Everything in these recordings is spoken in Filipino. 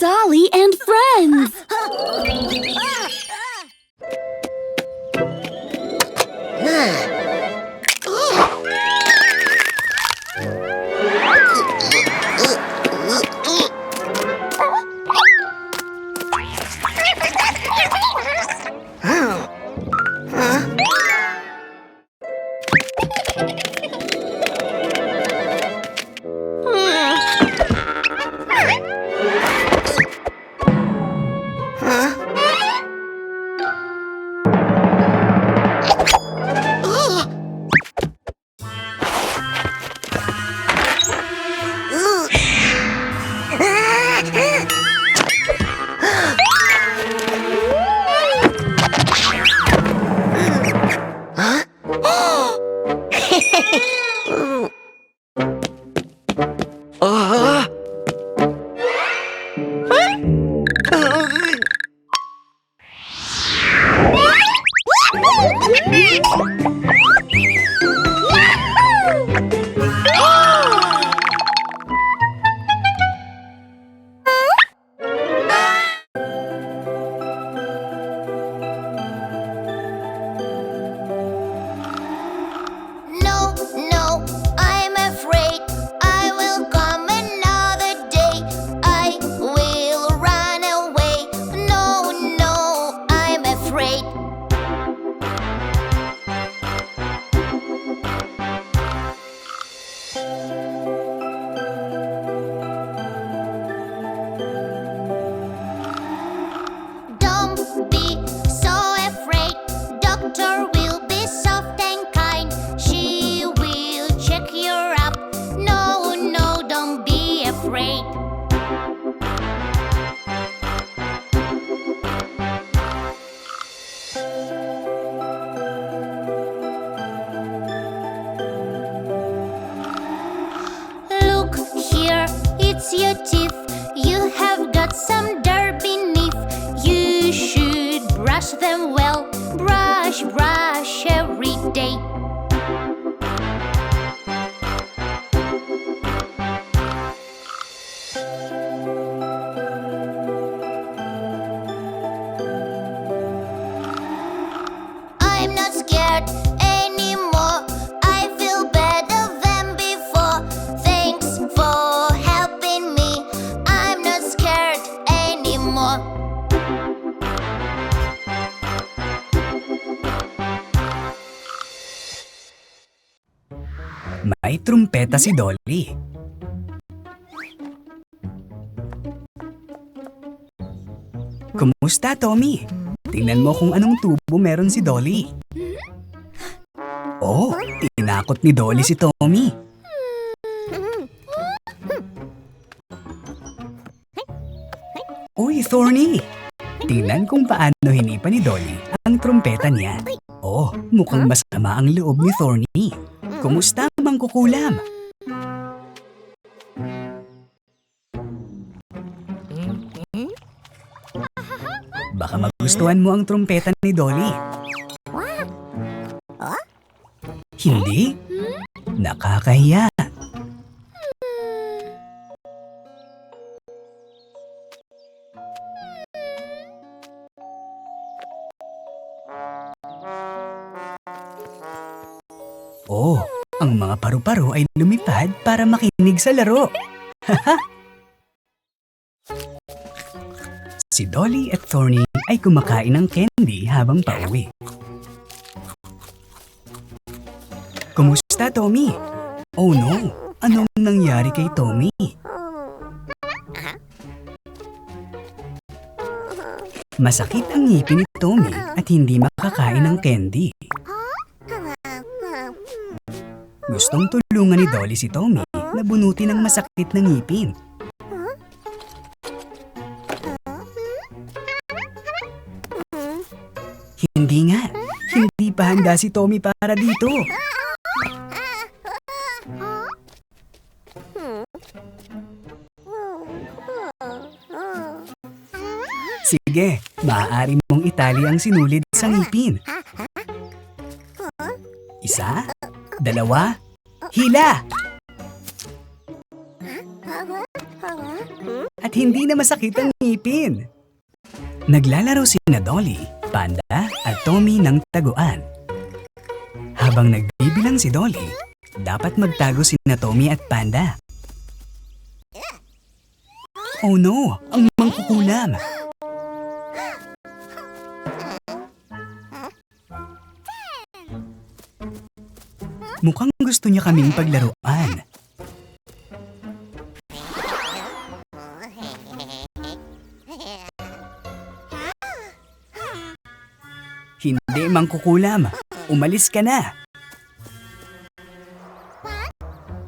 Dolly and friends. May trumpeta si Dolly. Kumusta, Tommy? Tingnan mo kung anong tubo meron si Dolly. Oh, tinakot ni Dolly si Tommy. Uy, Thorny! Tingnan kung paano hinipa ni Dolly ang trumpeta niya. Oh, mukhang masama ang loob ni Thorny. Kumusta, mangkukulam? Baka magustuhan mo ang trumpeta ni Dolly. Hindi? Nakakahiya. Oh, ang mga paru-paro ay lumipad para makinig sa laro. si Dolly at Thorny ay kumakain ng candy habang pauwi. Kumusta, Tommy? Oh no, anong nangyari kay Tommy? Masakit ang ngipin ni Tommy at hindi makakain ng candy. Gustong tulungan ni Dolly si Tommy na bunutin ang masakit na ngipin. Hindi nga. Hindi pa handa si Tommy para dito. Sige, maaari mong itali ang sinulid sa ngipin. Isa, dalawa, hila! At hindi na masakit ang ngipin. Naglalaro si Dolly, Panda at Tommy ng taguan. Habang nagbibilang si Dolly, dapat magtago si Tommy at Panda. Oh no! Ang mangkukulam! Mukhang gusto niya kaming paglaruan. Hindi mangkukulam. Umalis ka na.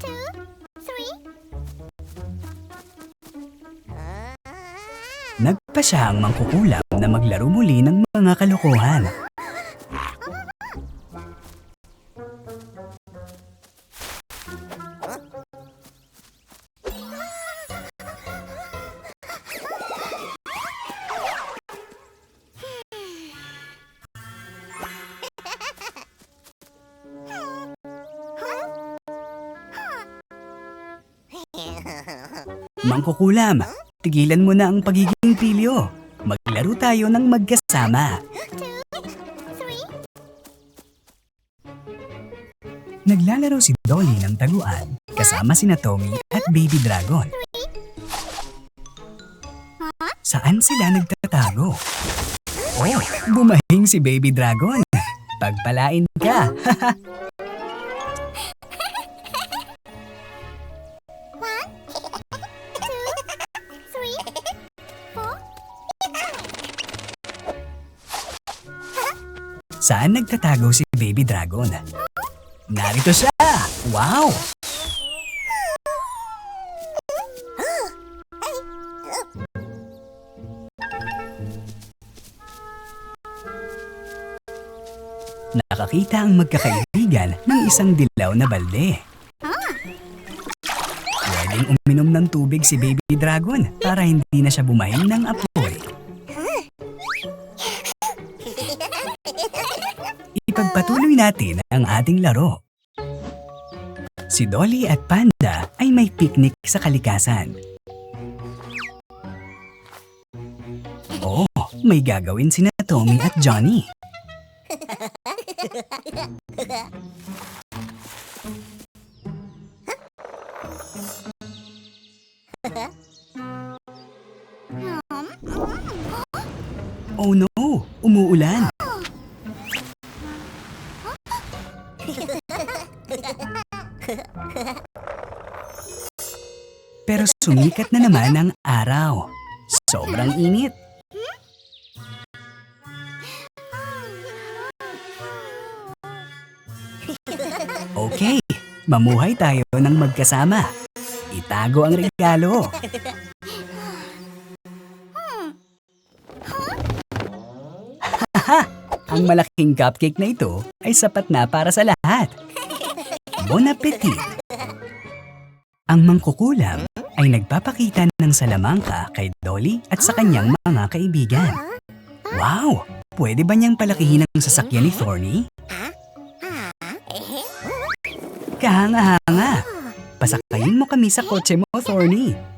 Two, three. Nagpa siya ang mangkukulam na maglaro muli ng mga kalokohan. Mangkukulam, tigilan mo na ang pagiging pilyo. Maglaro tayo ng magkasama. Naglalaro si Dolly ng taguan kasama sina Tommy at Baby Dragon. Saan sila nagtatago? Oh, bumahing si Baby Dragon. Pagpalain ka. Saan nagtatago si Baby Dragon? Narito siya! Wow! Nakakita ang magkakaibigan ng isang dilaw na balde. Pwedeng uminom ng tubig si Baby Dragon para hindi na siya bumahing ng apoy. Ipagpatuloy natin ang ating laro. Si Dolly at Panda ay may picnic sa kalikasan. Oh, may gagawin sina Tommy at Johnny. Oh no, umuulan. Naman ang araw. Sobrang init. Okay, mamuhay tayo ng magkasama. Itago ang regalo. Haha! Ang malaking cupcake na ito ay sapat na para sa lahat. Bon appetit! Ang mangkukulam ay nagpapakita ng salamangka kay Dolly at sa kanyang mga kaibigan. Wow! Pwede ba niyang palakihin ang sasakyan ni Thorny? Kahanga-hanga! Pasakayin mo kami sa kotse mo, Thorny.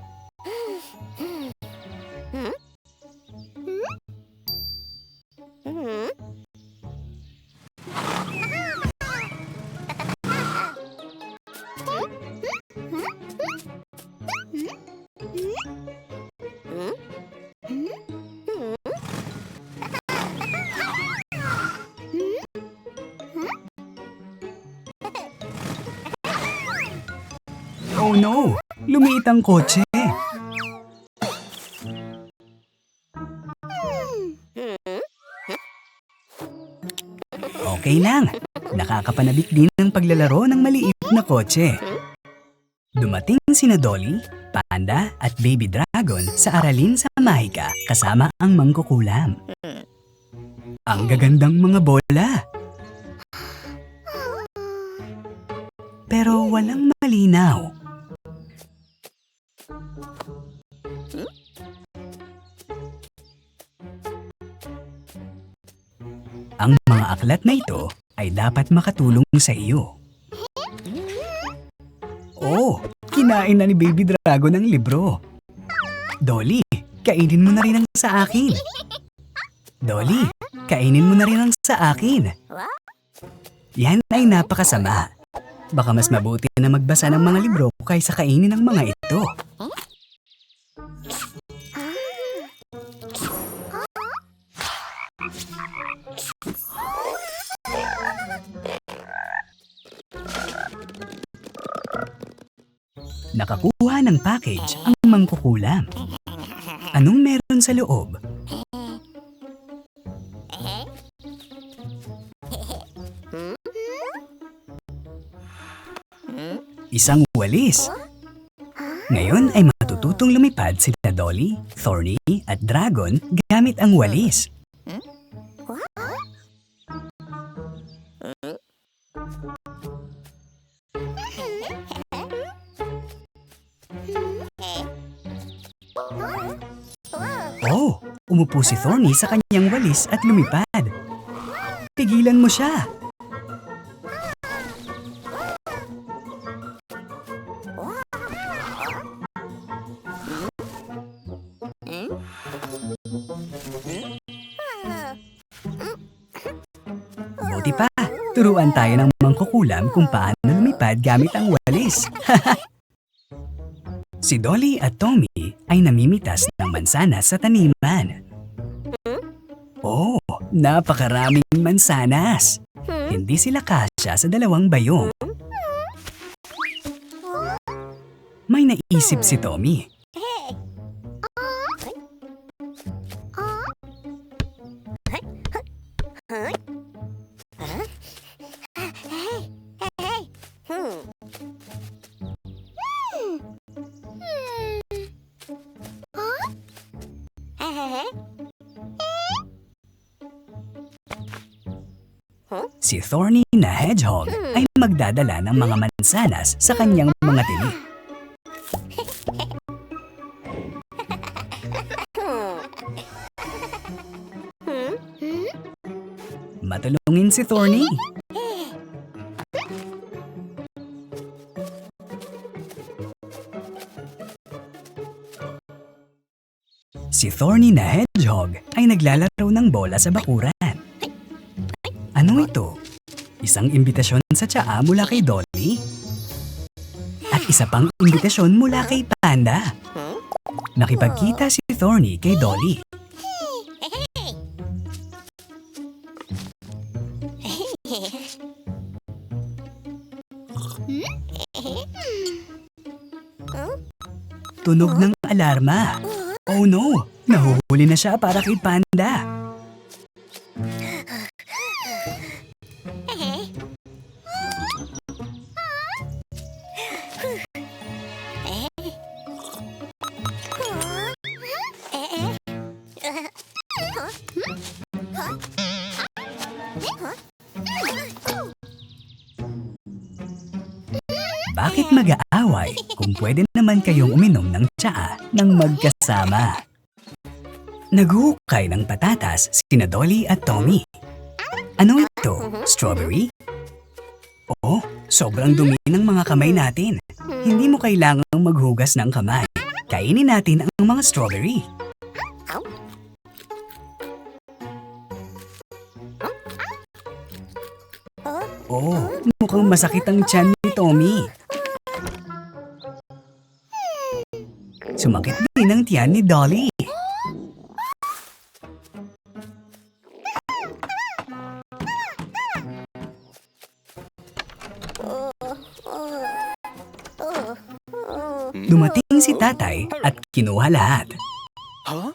Lumiit ang kotse. Okay lang. Nakakapanabik din ang paglalaro ng maliit na kotse. Dumating sina Dolly, Panda at Baby Dragon sa aralin sa Mahika kasama ang mangkukulam. Ang gagandang mga bola. Pero walang malinaw. Aklat na ito ay dapat makatulong sa iyo. Oh, kinain na ni Baby Dragon ang libro. Dolly, kainin mo na rin ang sa akin. Dolly, kainin mo na rin ang sa akin. Yan ay napakasama. Baka mas mabuti na magbasa ng mga libro kaysa kainin ang mga ito. Nakakuha ng package ang mangkukulam. Anong meron sa loob? Isang walis. Ngayon ay matututong lumipad sila Dolly, Thorny at Dragon gamit ang walis. Oh, umupo si Thorny sa kanyang walis at lumipad. Tigilan mo siya. Buti pa, turuan tayo ng mangkukulam kung paano lumipad gamit ang walis. si Dolly at Tommy ay namimitas ng mansanas sa taniman. Oh, napakaraming mansanas. Hindi sila kasya sa dalawang bayong. May naisip si Tommy. Si Thorny na hedgehog ay magdadala ng mga mansanas sa kanyang mga tili. Matulungin si Thorny. Si Thorny na hedgehog ay naglalaro ng bola sa bakuran. Ano ito? Isang imbitasyon sa tsaa mula kay Dolly? At isa pang imbitasyon mula kay Panda. Nakipagkita si Thorny kay Dolly. Tunog ng alarma. Oh no! Nahuhuli na siya para kay Panda. Bakit mag-aaway kung pwede naman kayong uminom ng tsaa ng magkasama? Naghukay ng patatas sina Dolly at Tommy. Ano ito? Strawberry? Oo, sobrang dumi ng mga kamay natin. Hindi mo kailangang maghugas ng kamay. Kainin natin ang mga strawberry. Oh, mukhang masakit ang tiyan ni Tommy. Sumakit din ang tiyan ni Dolly. Dumating si tatay at kinuha lahat. Huh?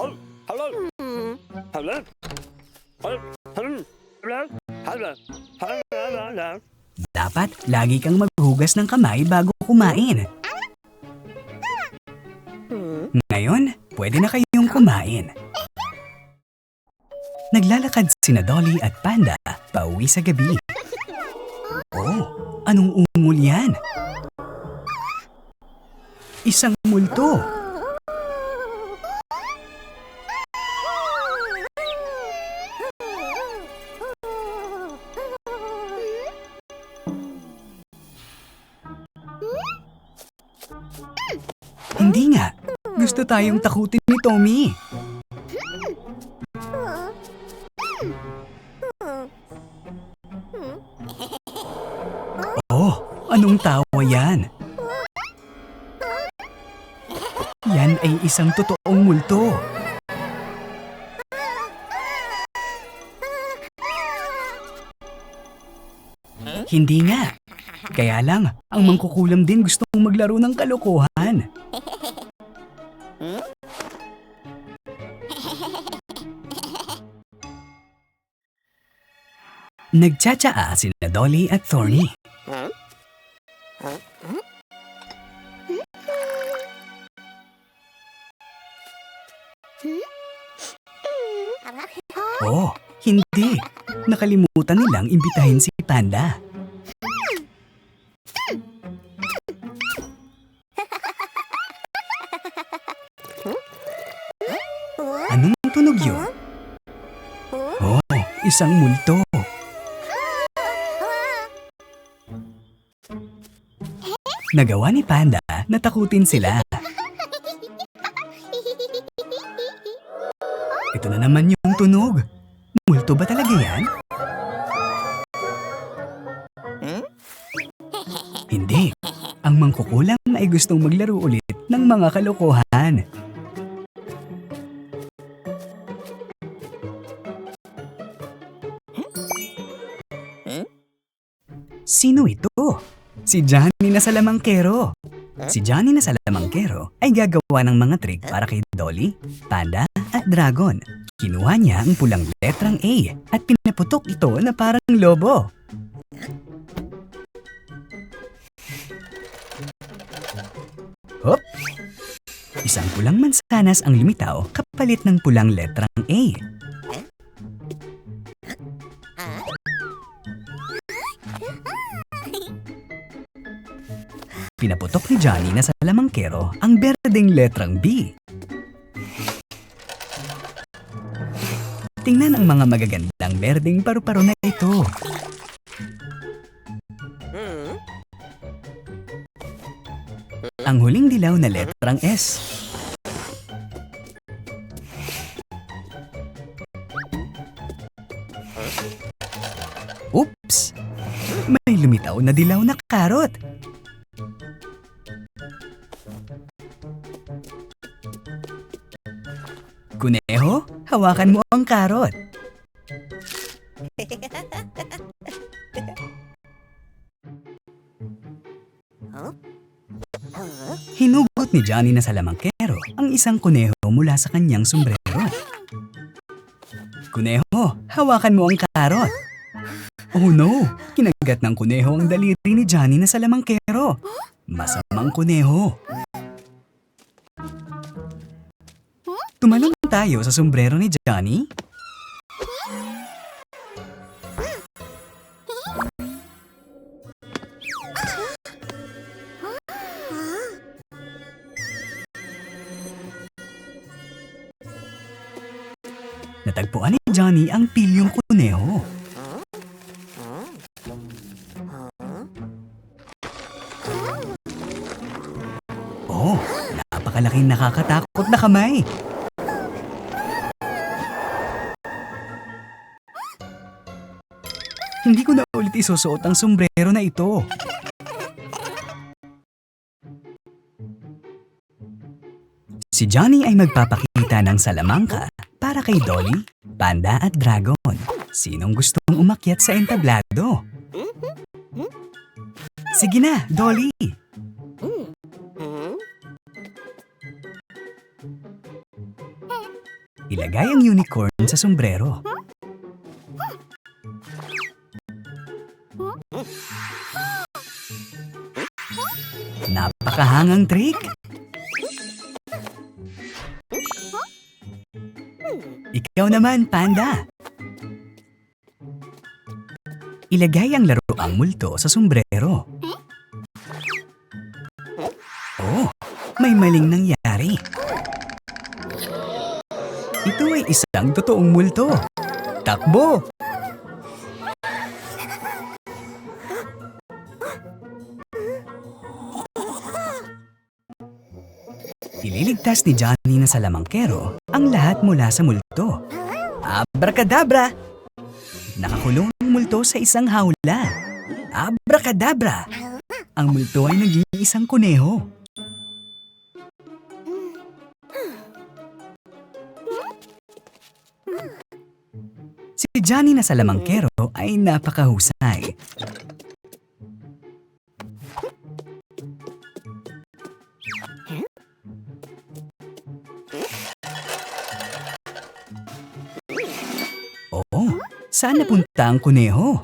Oh, hello. Hello. Hello. Hello. Hello. Hello. Hello. Dapat lagi kang maghugas ng kamay bago kumain. Ngayon, pwede na kayong kumain. Naglalakad sina Dolly at Panda pauwi sa gabi. Oh, anong ungol yan? Isang multo. Gusto tayong takutin ni Tommy. Oh, anong tawa yan? Yan ay isang totoong multo. Hindi nga. Kaya lang, ang mangkukulam din gustong maglaro ng kalokohan. Nagtsatsaa sina Dolly at Thorny. Oh, hindi. Nakalimutan nilang imbitahin si Panda. Anong tunog yun? Oh, isang multo. Nagawa ni Panda na takutin sila. Ito na naman yung tunog. Multo ba talaga yan? Hindi. Ang mangkukulam ay gustong maglaro ulit ng mga kalokohan. Sino ito? Si Johnny na salamangkero. Si Johnny na salamangkero ay gagawa ng mga trick para kay Dolly, Panda at Dragon. Kinuha niya ang pulang letrang A at pinaputok ito na parang lobo. Hop! Isang pulang mansanas ang lumitaw kapalit ng pulang letrang A. Pinaputok ni Johnny na sa lamangkero ang berdeng letrang B. Tingnan ang mga magagandang berdeng paru-paro na ito. Ang huling dilaw na letrang S. Oops! May lumitaw na dilaw na karot. Kuneho, hawakan mo ang karot. Hinugot ni Johnny na salamangkero ang isang kuneho mula sa kanyang sombrero. Kuneho, hawakan mo ang karot. Oh no! Kinagat ng kuneho ang daliri ni Johnny na salamangkero. Masamang kuneho. Tumalon tayo sa sombrero ni Johnny. Natagpuan ni Johnny ang pilyong kuneho. Oh, napakalaking nakakatakot na kamay. Hindi ko na ulit isusuot ang sombrero na ito. Si Johnny ay magpapakita ng salamangka para kay Dolly, Panda at Dragon. Sinong gustong umakyat sa entablado? Sige na, Dolly! Ilagay ang unicorn sa sombrero. Napakahangang trick! Ikaw naman, Panda! Ilagay ang laruang multo sa sombrero. Oh, may maling nangyari. Ito ay isang totoong multo. Takbo! Ililigtas ni Johnny na salamangkero ang lahat mula sa multo. Abracadabra! Nakakulong ang multo sa isang hawla. Abracadabra! Ang multo ay naging isang kuneho. Si Johnny na salamangkero ay napakahusay. Saan napunta ang kuneho?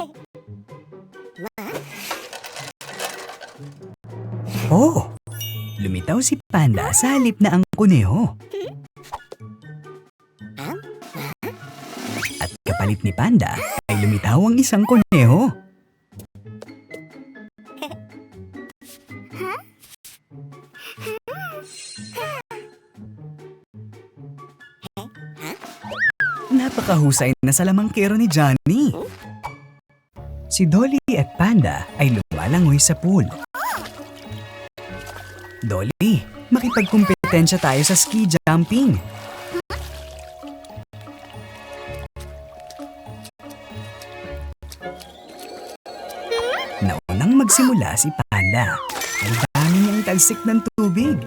Oh, lumitaw si Panda sa halip na ang kuneho. At kapalit ni Panda ay lumitaw ang isang kuneho. Napakahusay na salamangkero ni Johnny. Si Dolly at Panda ay lumalangoy sa pool. Dolly, makipagkumpetensya tayo sa ski jumping. Naunang magsimula si Panda. Ang dami niyang talsik ng tubig.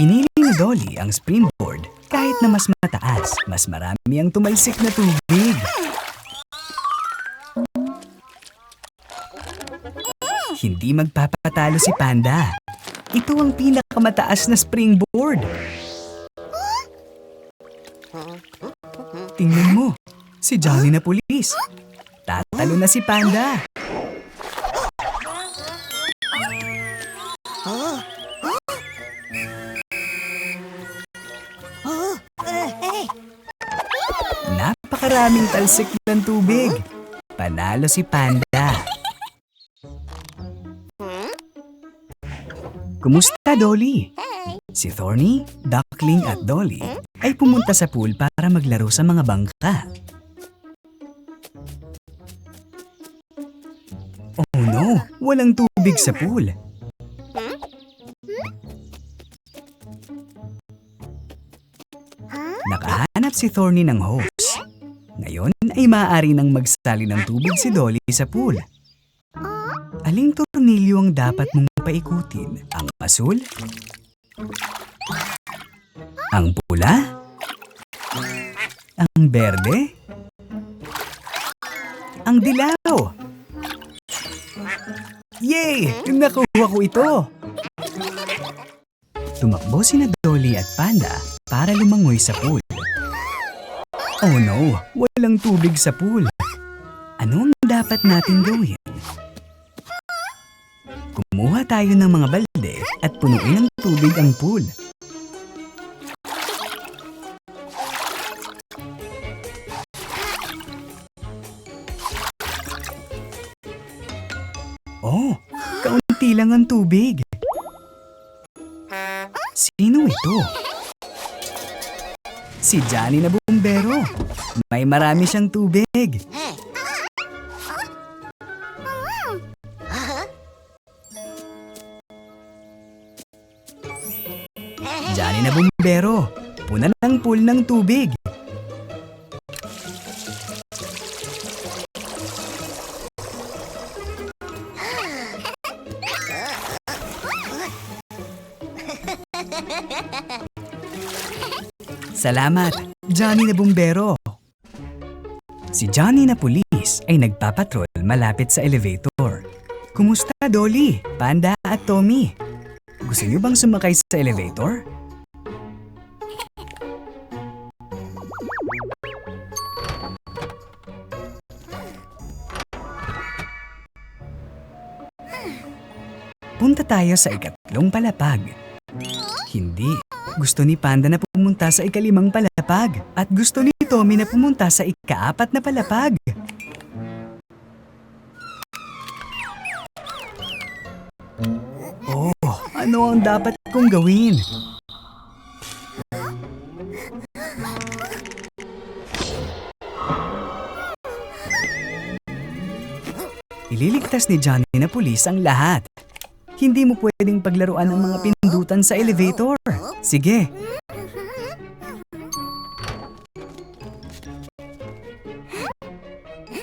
Pinili ni Dolly ang springboard kahit na mas mataas, mas marami ang tumalsik na tubig. Hindi magpapatalo si Panda. Ito ang pinakamataas na springboard. Tingnan mo, si Johnny na pulis. Tatalo na si Panda. Napakaraming talsik ng tubig. Panalo si Panda. Kumusta, Dolly? Si Thorny, Duckling at Dolly ay pumunta sa pool para maglaro sa mga bangka. Oh no, walang tubig sa pool. Nakahanap si Thorny ng hose. Ngayon ay maaari nang magsali ng tubig si Dolly sa pool. Aling tornilyo ang dapat mong paikutin? Ang asul? Ang pula? Ang berde? Ang dilaw? Yay! Nakuha ko ito! Tumakbo sina Dolly at Panda para lumangoy sa pool. Oh no! Walang tubig sa pool. Ano ang dapat natin gawin? Kumuha tayo ng mga balde at punuin ng tubig ang pool. Oh, kaunti lang ang tubig. Sino ito? Si Johnny na bumbero. May marami siyang tubig. Johnny na bumbero. Punan ang pool ng tubig. Salamat, Johnny na bumbero. Si Johnny na pulis ay nagpapatrol malapit sa elevator. Kumusta, Dolly, Panda at Tommy? Gusto niyo bang sumakay sa elevator? Punta tayo sa ikatlong palapag. Hindi. Gusto ni Panda na pumunta sa ikalimang palapag at gusto ni Tommy na pumunta sa ikaapat na palapag. Oh, ano ang dapat kong gawin? Ililigtas ni Johnny na pulis ang lahat. Hindi mo pwedeng paglaruan ang mga pindutan sa elevator. Sige,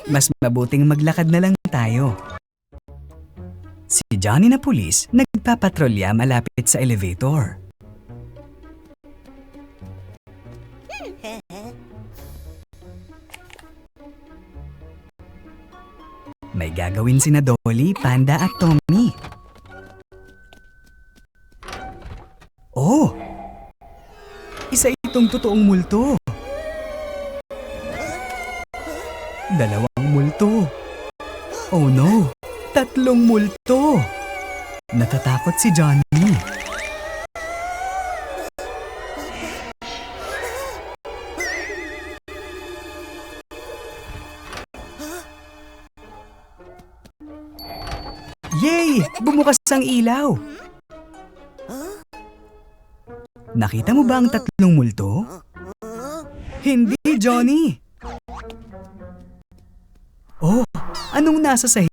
mas mabuting maglakad na lang tayo. Si Johnny na pulis nagpapatrolya malapit sa elevator. May gagawin sina Dolly, Panda at Tommy. Oh! Isa itong totoong multo. Dalawang multo. Oh no! Tatlong multo! Natatakot si Johnny. Yay! Bumukas ang ilaw! Nakita mo ba ang tatlong multo? Hindi, Johnny! Oh, anong nasa sahig